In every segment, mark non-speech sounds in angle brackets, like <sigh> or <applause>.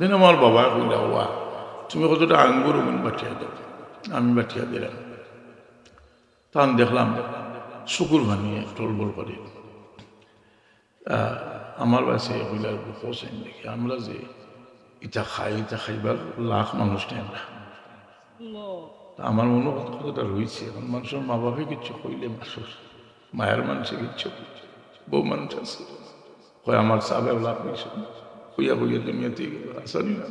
দিন আমার বাবা কইলা ওয়া তুমি কতটা আঙ্গুর উমিন বাটিয়া দাও। আমি বাটিয়া দিলাম। তখন দেখলাম শুকুর বানিয়ে টলবল করে। আমার বাসে কইলার হোসেন, দেখি আমরা যে ইটা খাই, ইটা খাইবার লাখ মানুষ নেই আমরা। তা আমার মনে কতটা রয়েছে এখন মানুষের মা বাপে কিচ্ছু কইলে মানুষ মায়ের মানুষে কিচ্ছু। বউ মানুষ আছে। কয়, আমার সাবে লাভ হয়েছে কইয়া কইয়া দুনিয়াতে গেল আসানি না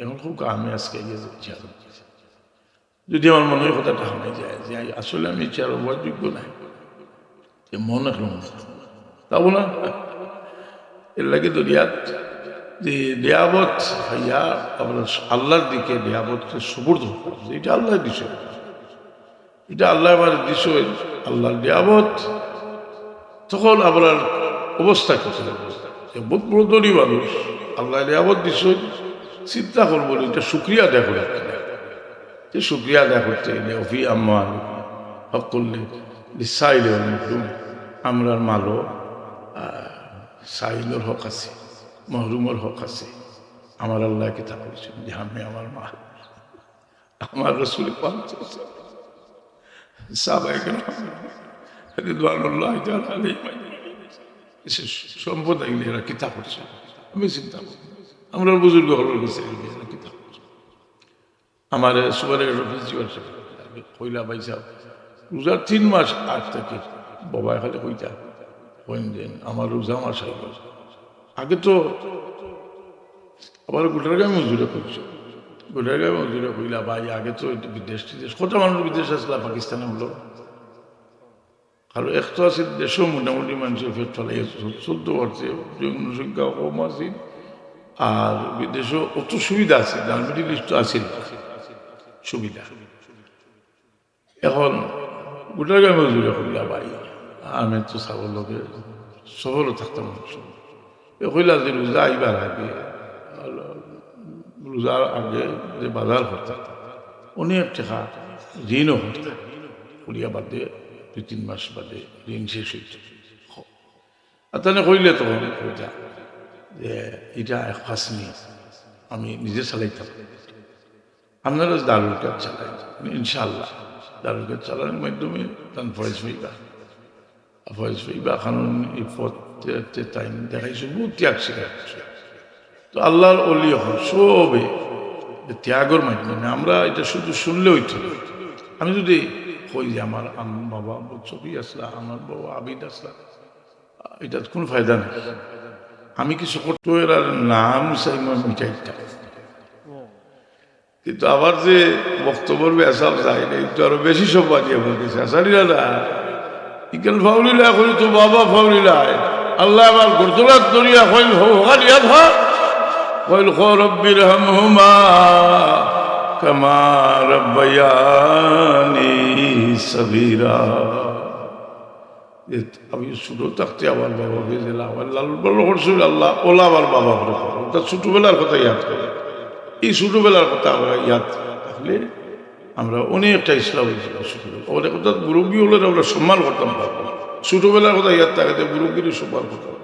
এখন খুব আমি আজকে গিয়ে যাচ্ছি যদি আমার মনের কথাটা শোনা যায় যে আসলে আমি চেয়ার হওয়ার যোগ্য নাই যে মনে হল তা বলা এর লাগে দরিয়াত যে নিয়ামত হইয়া আপনার আল্লাহর দিকে নিয়ামতকে সুবর্দ এটা আল্লাহর বিষয় এটা আল্লাহ আমার বিষয় আল্লাহর নিয়ামত তখন আপনার অবস্থা কি ছিল বহুত বড় মানুষ। আল্লাহ নিয়ামত বিষয় চিন্তা করব এটা শুক্রিয়া দেখ যে শুক্রিয়া আদায় করতে গেলে অফি আম্মান হক করলে সাইলে আমরার মালো সাইলের হক আছে, মহরুমের হক আছে। আমার আল্লাহ কিতাব করেছেন যে, আমি আমার মা আমার রসুল সম্পদ আইলে এরা কিতাব করছে আমি চিন্তা করি, আমরা বুজুর্গ হলোর কাছে এরা কিতাব করছে আমার সুপারের কইলা সাহেব, রোজার তিন মাস আগ থেকে বাবা খালি কইতা, কইন দেন আমার রোজা মাস আগে তো আবার গোটারগাঁও মজুরে করছ গোটারগাঁও মজুরে কইলা, ভাই, আগে তো বিদেশ টিদেশ কত মানুষ বিদেশ আসলা, পাকিস্তানে হলো আর এক তো আছে দেশও মোটামুটি মানুষের ফের চলাই চলতে পারছে জনসংখ্যা কম আছে আর বিদেশও অত সুবিধা আছে মিডিল ইস্ট আছে সুবিধা। এখন গোটার গ্রামে জুড়ে কইলা ভাই আমি তো লগে সবরও থাকতাম কইলা যে রোজা আইবার আগে রোজার আগে যে বাজার করতাম অনেক টাকা ঋণও করতাম করিয়া বাদে দুই তিন মাস বাদে ঋণ শেষ হইত। তাহলে কইলে তখন কইতা যে এটা এক ফাঁস নিয়ে আমি নিজে চালাইতাম। আপনারা দারুল কাজ চালাই ইনশাল্লাহ দারুল কাজ চালানোর মাধ্যমে তার ফয়েজ হইবা। ফয়েজ হইবা কারণ এই পথে তাই দেখাইছে বহু ত্যাগ শিখাচ্ছে তো আল্লাহর অলি হল সবে ত্যাগর মাধ্যমে আমরা এটা শুধু শুনলে হইতো। আমি যদি কই যে আমার বাবা ছবি আসলা আমার বাবা আবিদ আসলা এটা কোনো ফায়দা নেই। আমি কিছু করতে এর নাম চাই মিটাইতাম কিন্তু আবার যে বক্তব্যের বেসাব যায় না, একটু আরও বেশি সব বাজিয়ে বলতেছে। আসারিরা না ইকেল ফাউলিলা করি তো বাবা ফাউলিলা আল্লাহ আবার গুরদুলাত দরিয়া হইল হোগারিয়া ধর হইল খো রব্বির হামহুমা কামা রব্বায়ানি সবিরা। আমি ছোটো থাকতে আমার আল্লাহ, ওলা আমার বাবা করে ছোটোবেলার কথা ইয়াদ করে। এই ছোটোবেলার কথা আমরা ইয়াদ থাকলে আমরা অনেকটা ইসলাম হয়েছিল ছোটোবেলা। অনেক কথা মুরব্বী হলে আমরা সম্মান করতাম ছোটবেলার কথা ইয়াদ থাকাতে মুরব্বীর সম্মান করতাম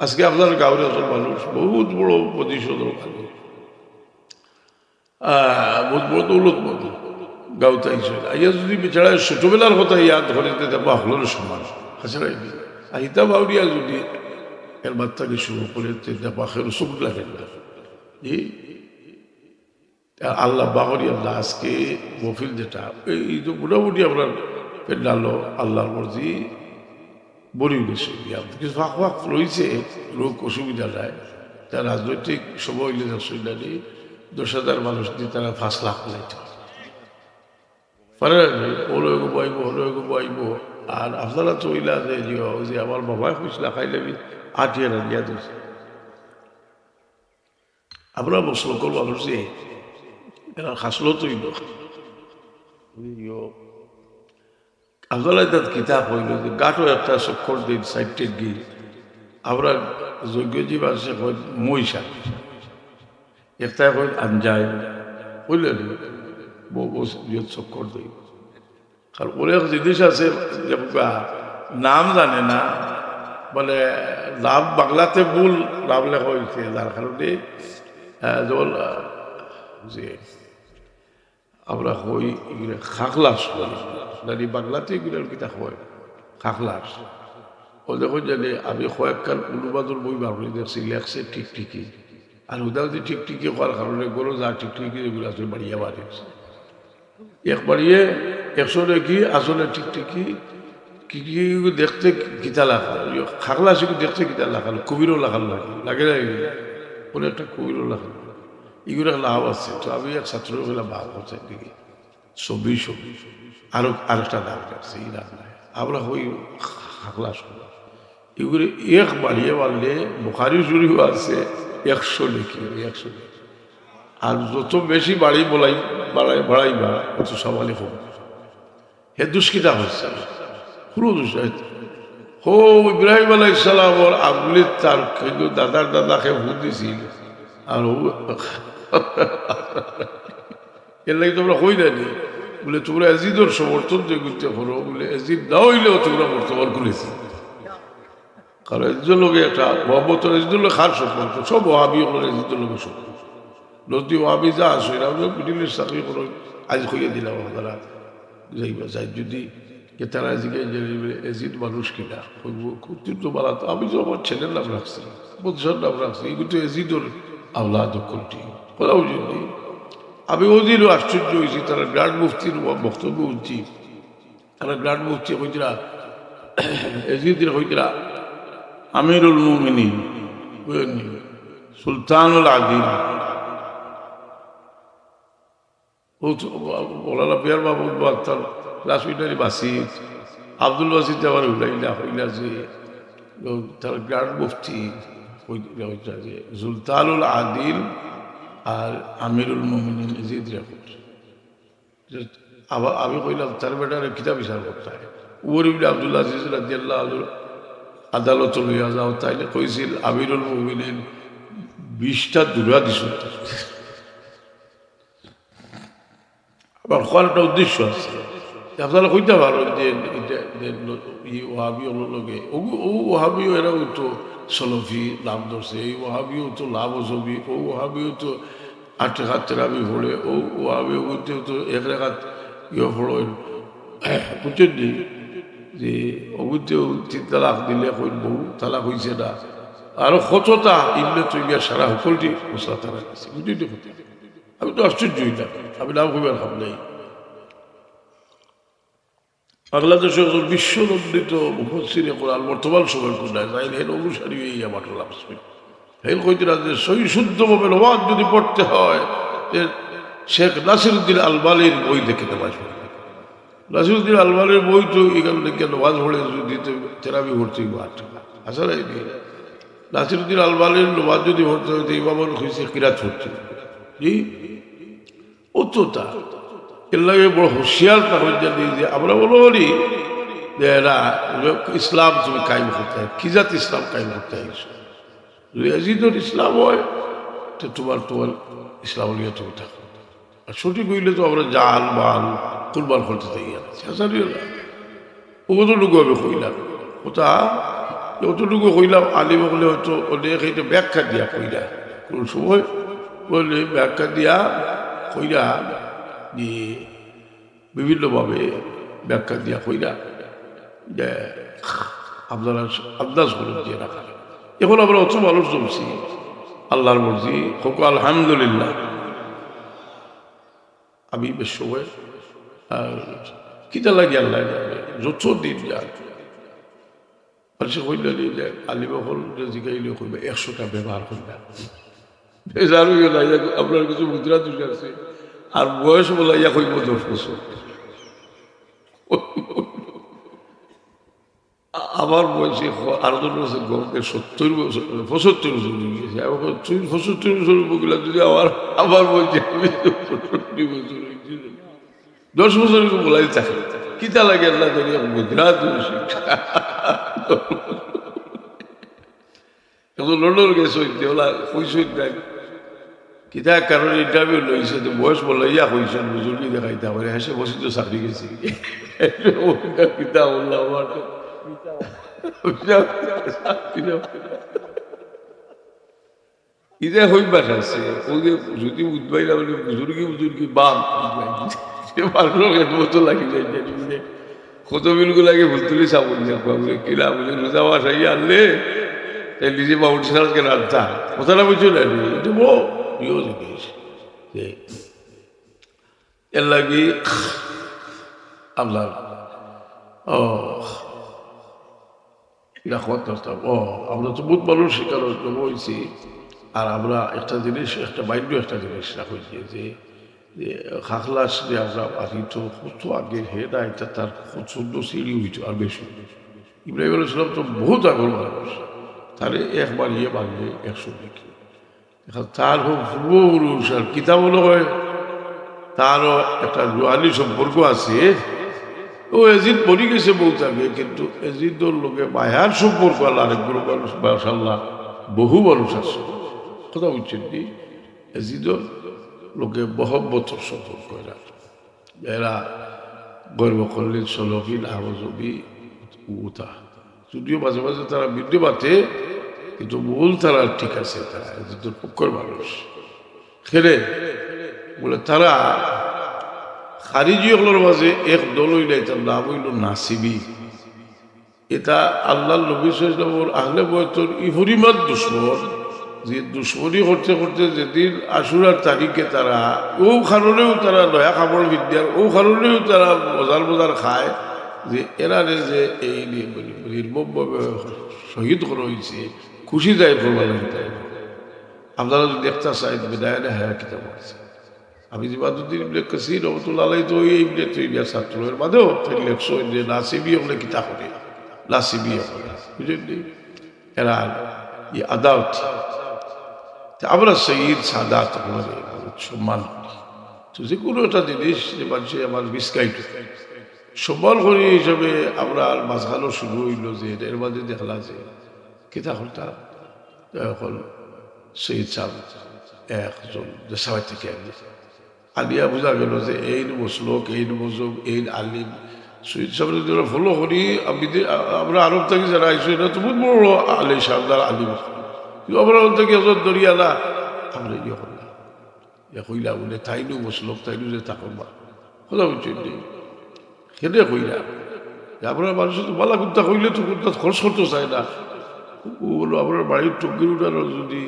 আজকে আপনার গাঁয়ের অত মানুষ, বহুত বড় প্রতিশোধ বহুত বড় দৌলত মতো গাঁওতে আইসল আইয়া যদি বেচারা ছোটোবেলার কথা ইয়াদ করে দেখব হলোর সমান। হাসিরাই আহিতা বাউরিয়া যদি এর বাচ্চাকে শুরু করে দেখব আখের সুখ লাগে না। আল্লাহ বাহরি আল্লাহ মফিল যেটা, এই যে মোটামুটি আপনার পেন্ডালো আল্লাহর মর্জি বড়ি গেছে কিছু ফাঁক ফাঁক রয়েছে, রোগ অসুবিধা নাই। তার রাজনৈতিক সময় হইলে অসুবিধা নেই। দশ হাজার মানুষ দিয়ে তারা পাঁচ লাখ লাইতে পারে ওলো এগো বইব ওলো এগো বইব আর আপনারা তো ওইলা যে যে আমার বাবাই খুঁজলা খাইলে আটিয়ে রাখিয়া দিয়েছে আমরা মুসলকল মানুষ যে এরা হাসলো তো আপনারা তার কিতাব হইল যে গাটো একটা সক্ষর দিন সাইডটে গিয়ে আমরা যজ্ঞজীব আছে মহিষা। একটা কই আনজায় বুঝলেন বউ চক্কর জিনিস আছে নাম জানে না মানে নাম বাংলাতে মূল নাম লেখা হয়েছে যার কারণে যেমন যে, আমরা হই এগুলো খাকলাস মানে বাংলাতে এগুলো কিতা হয় খাকলাস ও যখন জানি আমি কয়েকখান অনুবাদর বই বার করে, দেখছি লেখছে টিকটিকি আর উদাহরণ যে টিকটিকি হওয়ার কারণে গরু যা টিকটিকি যেগুলো আছে, বাড়িয়ে বাড়িয়েছে। এক বাড়িয়ে একশো কি আসলে টিকটিকি কি কি দেখতে গীতা লাখা খাকলা শিখু দেখতে গীতা লাখালো কবিরও লাগে লাগে এগুলো? কোনো একটা কবিরও লাখাল এগুলো লাভ আছে, তো আমি এক ছাত্রগুলা ভাব করছে দিকে ছবি ছবি। আরও এই নাই। আমরা হই খাকলা শুনলাম এগুলো এক বাড়িয়ে বাড়লে, বোখারি জুড়িও আছে, একশো লিখি একশো লিখি। আর যত বেশি বাড়ি বলাই, বাড়াই বাড়াইবা তত সবালে হবে হে দুষ্কিতা হচ্ছে। কোনো দুষ হো, ইব্রাহিম আলাই সালামর আগুলি তার কিন্তু দাদার দাদাকে ভূত দিছিল। আর ও <laughs> এর লাগে তোমরা হই না নি? বলে, তোমরা এজিদর সমর্থন যে করতে পারো। বলে, এজিদ না হইলেও তোমরা বর্তমান করেছি। কারণ এজিদের লোকে একটা মোহাম্মত এজিদের লোক খার সম্পর্ক। সব ওহাবি হলো এজিদের লোকের সম্পর্ক। যদি ওহাবি যা আসো এরা মিডিল ইস্ট চাকরি করো আজ হইয়া দিলাম তারা যাইবা যাই, যদি তারা যে এজিদ মানুষ কিনা? খুব তো বালা তো, আমি তো আমার ছেলের নাম রাখছি, বন্ধুর নাম রাখছি এগুলো তো এজিদর আল্লাহ কোনটি? কোথাও যদি আমি ওদিনও আশ্চর্য হয়েছি, তারা গ্রান্ড মুফতির বক্তব্য উঠছি তারা গ্রান্ড মুফতি হইতরা এজিদের হইতরা আমিরুল বুঝলেন সুলতানুল আদিল মৌলানা পিয়ার মাহমুদ আক্তার বাসিদ আব্দুল বাসিদ আমার উল্লাইলা হইলা যে তার গ্রান্ড মুফতি সুলতানুল আদিল আর আমিরুল মোমিনিন জিদ রেকর্ড। আবার আমি কইলাম, তার বেটার কিতাব বিচার করতে হয়। উমর ইবনে আজিজ রাদিয়াল্লাহু আনহু আদালত লইয়া যাও, তাইলে কইছিল, আমিরুল মোমিনিন বিশটা দুরা দিছ। আবার কোন একটা উদ্দেশ্য আছে। আপনারা কইতে পারো যে ই ওহাবি হলো লগে ও ওহাবিও এরা তো সলফি লাভ ধরছে। এই ওহাবিও তো লাভ ছবি। ও ওহাবিও তো আট রেখাত তেরাবি ফোড়ে। ও ওহাবিও করতেও তো এক রেখাত ইয়ে ফোড়ো বুঝছেন নি? যে অগুতেও তিন তালাক দিলে কই বউ তালাক হয়েছে না। আরও কতটা ইমলে তৈরি সারা সকলটি মশলা তারা বুঝলি হতে আমি তো আশ্চর্য হইলাম আমি নাম কইবার ভাব নেই। বাংলাদেশে একজন বিশ্বনন্দিত মুফসিরে কোরআন বর্তমান সময় কোনটায় তাই হেন অনুসারী এই আমার লাভ হেন কইতে যে সই শুদ্ধভাবে নবাদ যদি পড়তে হয় শেখ নাসিরুদ্দিন আলবালির বই দেখে নেওয়া নাসিরুদ্দিন আলবালির বই তো এখান থেকে নমাজ পড়ে যদি তেরাবি ভর্তি আট আসলে নাসিরুদ্দিন আলবালির নবাজ যদি ভর্তি হইতে ইমামন হয়েছে কিরাত ভর্তি জি তা এর লাগে বড় হুঁশিয়ার জানি যে আমরা বলো বলি যে এরা ইসলাম তুমি কায়েম করতে কি জাত ইসলাম কায়েম করতে আজিদর ইসলাম হয়, তো তোমার তোমার ইসলাম নিয়ে তুমি থাকো। আর সঠিক হইলে তো আমরা জাল, মাল, কুরবান করতে থাকি না। অতটুকু আমি কইলাম। ওটা অতটুকু কইলাম, আলিম বলে হয়তো অনেক ব্যাখ্যা দিয়া কইলা কোন সময় বললে ব্যাখ্যা দিয়া কইরা যে বিভিন্নভাবে ব্যাখ্যা দিয়া কইরা যে আপনারা আন্দাজ করুন দিয়ে রাখা। এখন আমরা অত মানুষ জমছি, আল্লাহর মর্জি হোক, আলহামদুলিল্লাহ। আমি বেশ সময়, আর কিতা লাগে আল্লাহ যত দিন যাক। মানুষে কইলে যে আলিমহল জিগাইলে কইবে, একশোটা ব্যবহার করবে আপনার কিছু মুদ্রা তুলে আছে? আর বয়স বলা ইয়া কইব আমার বয়সে আরও জন বছর গমকে সত্তর বছর, পঁচাত্তর বছর গেছে। এখন তুই বছর বকিলা যদি আমার আমার বয়সে আমি পঁয়ষট্টি বছর দশ বছর বলাই থাকে। কিতা লাগে আল্লাহ করি মুদ্রা শিক্ষা এখন লন্ডন গেছে ওলা কইসই নাই কিতা কারণ ইন্টারভিউ লইছে তো বয়স বলল ইয়া কইছেন বুজুর্গি দেখাইতে আমার হেসে বসে তো চাকরি গেছি। আছে যদি উদ্বাইলা বলে বুজুর্গি বুজুর্গি বাপ লাগি যায় কত বিলগু লাগে ভুল তুলি সাবুন বলে, কিলা বলে রোজা মাস আই আনলে তাই নিজে সাল কেন আনতা কথাটা বুঝছ না? এটা প্রিয় জিনিস যে এর লাগি আপনার ও আমরা তো বহুত মানুষ শিকার হয়েছি আর আমরা একটা জিনিস, একটা মাইন্ড একটা জিনিস রাখছি যে খাখলাস যে আমরা আছি তো কত আগে হে না, এটা তার চোদ্দ সিঁড়ি হইতো আর বেশি। ইব্রাহিম আলাইসালাম তো বহুত আগর মানুষ। তারে একবার ইয়ে বানিয়ে একশো দেখি। তার হোক পূর্বপুরুষ আর কিতাব হলো তারও একটা রুহানি সম্পর্ক আছে। ও এজিদ পড়ি গেছে বহুত আগে কিন্তু এজিদর লোকে মায়ার সম্পর্ক আল্লাহ আরেকগুলো মানুষ মাসাল্লাহ বহু মানুষ আছে। কথা বুঝছেন কি এজিদর লোকে বহব্বতর সম্পর্ক এরা এরা গর্ব করলেন সলফি আহমজবি উতা যদিও মাঝে মাঝে তারা বিদ্যে বাতে কিন্তু মূল তারা ঠিক আছে তারা এজিদর পক্ষের মানুষ খেলে বলে তারা খারিজিসকলের মাঝে এক দল হইলে এটার নাম হইল নাসিবি এটা আল্লাহ নবী সাল্লামর আহলে বয়তর ইহরিমাত দুশ্মন যে দুশ্মনী করতে করতে যেদিন আশুরার তারিখে তারা ও কারণেও তারা নয়া কাপড় বিদ্যার ও কারণেও তারা বজার বজার খায় যে এরারে যে এই নির্মমভাবে শহীদ করা হয়েছে খুশি যায় ফরমান আপনারা যদি দেখতে চাই বিদায় হ্যাঁ কিতাব আছে। আমি যে বাদুদ্দিন ইবনে কাসির রহমতুল্লাহ আলাই তো এই ইবনে তৈরিয়া ছাত্রের বাদেও তাই লেখছো যে নাসিবি হলে কিতা করে নাসিবি হলে বুঝলি এরা ই আদালত আমরা সঈদ সাদাত আমাদের সম্মান করি। তো যে কোনো একটা জিনিস যে মানুষের আমার বিস্কাইট সম্মান করি হিসাবে আমরা মাঝখানো শুরু হইল যে এর মাঝে দেখলা যে কিতা হলটা এখন সঈদ সাহেব একজন দেশাবাই থেকে আলিয়া বোঝা গেল যে এই মসলোক এই মজুব এই আলিম। সুইদ সাহেবের যারা ফলো করি আমি আমরা আরব থেকে যারা আইসো এটা তো বহুত বড় আলি সাহেবদার আলিম কিন্তু আমরা ওর থেকে এজন দরিয়া না আমরা ইয়ে করলাম ইয়ে কইলা বলে, তাইনু মসলোক তাইনু যে তাকর বা কথা বলছি সেটাই কইলা আপনার মানুষ তো বালা কুত্তা কইলে তো কুত্তা খরচ করতে চায় না। ও বলো আপনার বাড়ির টুকির উঠানো যদি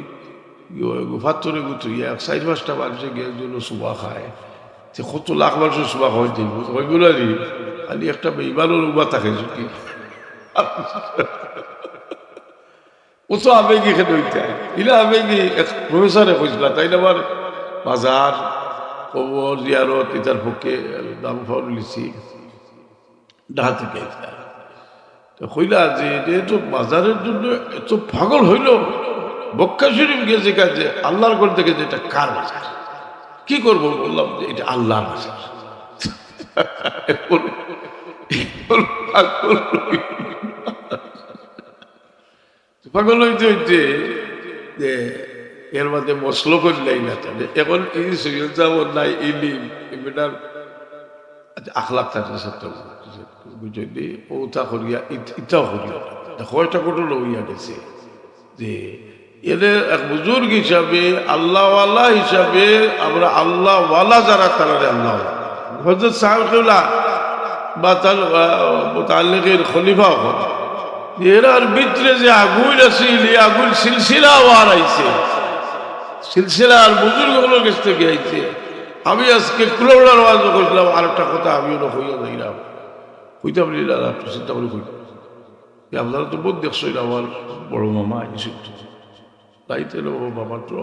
ফাত্তরে গুতো এক সাইড পাঁচটা মানুষে গিয়ে জন্য সুবা খায়। সে কত লাখ মানুষের সুবা খাওয়াই ওইগুলো আর খালি একটা বেইমানের উবা থাকে যদি ও তো আবেগি খেতে হইতে ইলা আবেগি, এক প্রফেসরে কইছিল তাই আমার বাজার, কবর, জিয়ারত ইতার পক্ষে দাম ফাউল লিছি। ডাহা থেকে তো কইলা যে এটা বাজারের জন্য এত পাগল হইল। বক্কা শরীফ গিয়েছে কাজে আল্লাহর ঘর থেকে যে এটা কার বাজার? কি করব বললাম যে এটা আল্লাহর বাজার। পাগল হইতে হইতে যে এর মধ্যে মশলো করলেই না তাহলে। এখন এই সৈয়দ সাহেব নাই, ইলিম বেটার আখলাখ থাকে সত্য বুঝলি? ও তা করিয়া ইটাও করিয়া কয়টা কোটো লইয়া গেছে? যে, এদের এক বুজুর্গ হিসাবে, আল্লাহওয়ালা হিসাবে, আমরা আল্লাহওয়ালা যারা, তারা আল্লাহ। হজরত সাহেবুল্লাহ বা তার তাল্লিকের খলিফা হল এরার ভিতরে যে আগুন আছিল এই আগুন সিলসিলা ওয়ার আইছে। সিলসিলা আর বুজুর্গ হলোর কাছ থেকে আইছে। আমি আজকে কুলোড়ার ওয়াজ করছিলাম আর একটা কথা আমি ওরা হইয়া যাইলাম। হইতাম নিলাম আপনি চিন্তা করে হইতাম আপনারা তো বোধ দেখছই আমার বড় মামা এসে তাইতে ও বাবার তো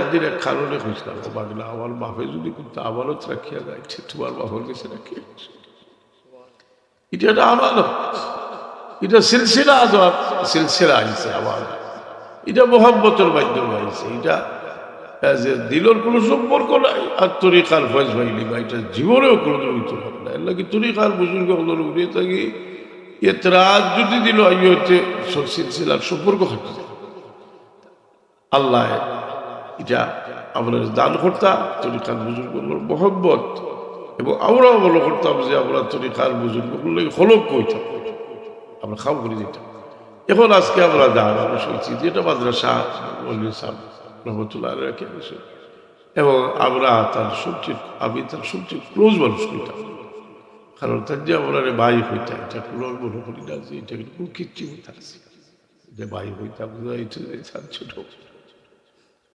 একদিন এক কারণে খুঁজলাম ও বাগলা আমার বাপে যদি কিন্তু আমারও রাখিয়া গাইছে তোমার বাবার কাছে রাখিয়া এটা একটা আমানত। এটা সিলসিলা আজব সিলসিলা আইছে আমার এটা মোহাম্মতের মাধ্যমে আইছে। এটা যে দিলর কোনো সম্পর্ক নাই, আর তরিকার ফয়েজ ভাইলি বা এটা জীবনেও কোনো হইতে পারে না। এর লাগে তরিকার বুজুর্গ হলোর উড়িয়ে থাকি এতরাজ যদি দিল, আই হইতে সিলসিলার সম্পর্ক হতে আল্লাহ এটা আমরা দান করতাম তরিকার বুজুর্গগুলোর মহব্বত, এবং আমরাও মনে করতাম যে আমরা তরিকার বুজুর্গগুলো হলক কইতাম আমরা খাও করে দিতাম। এখন আজকে আমরা যা আমরা শুনছি যেটা মাদ্রাসা বলি সাহেব রহমতুল্লাহ রেখে গেছে এবং আমরা তার সবচেয়ে আমি তার সবচেয়ে ক্লোজ মানুষ হইতাম। কারণ তার যে আমরা ভাই হইতাম, এটা কোনো মনে করি না যে এটা কোনো কিচ্ছু হইতাম, যে ভাই হইতাম ছোট।